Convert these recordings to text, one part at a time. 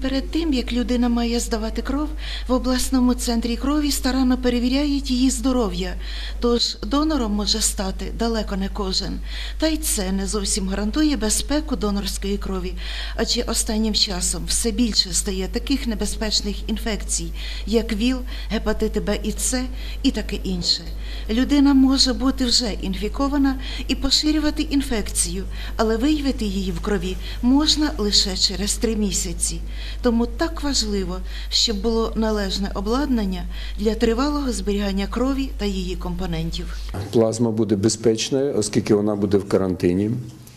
Перед тим, як людина має здавати кров, в обласному центрі крові старанно перевіряють її здоров'я, тож донором може стати далеко не кожен. Та й це не зовсім гарантує безпеку донорської крові, адже останнім часом все більше стає таких небезпечних інфекцій, як ВІЛ, гепатити Б і С і таке інше. Людина може бути вже інфікована і поширювати інфекцію, але виявити її в крові можна лише через три місяці. Тому так важливо, щоб було належне обладнання для тривалого зберігання крові та її компонентів. Плазма буде безпечною, оскільки вона буде в карантині.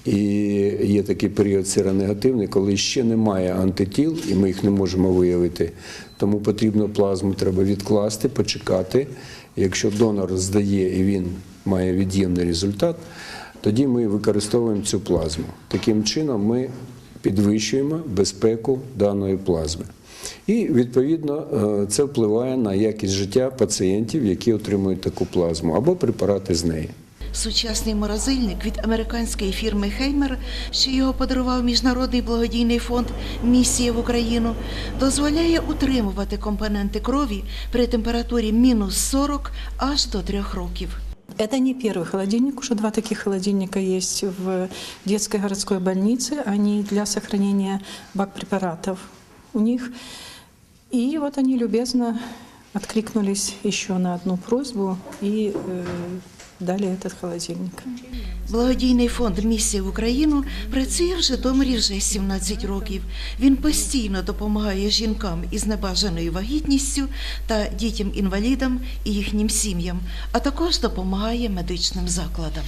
І є такий період сиронегативний, коли ще немає антитіл, і ми їх не можемо виявити. Тому потрібно плазму треба відкласти, почекати. Якщо донор здає і він має від'ємний результат, тоді ми використовуємо цю плазму. Таким чином ми підвищуємо безпеку даної плазми. І відповідно е, це впливає на якість життя пацієнтів, які отримують таку плазму або препарати з неї. Сучасний морозильник від американської фірми Хеймер, що його подарував міжнародний благодійний фонд Місія в Україну, дозволяє утримувати компоненти крові при температурі мінус 40 аж до 3 років. Это не первый холодильник, уже два таких холодильника есть в детской городской больнице. Они для сохранения бак-препаратов у них. И вот они любезно откликнулись еще на одну просьбу и э, дали этот холодильник. Благодійний фонд Місія в Україну працює в Житомирі вже 17 років. Він постійно допомагає жінкам із небажаною вагітністю та дітям-інвалідам і їхнім сім'ям, а також допомагає медичним закладам.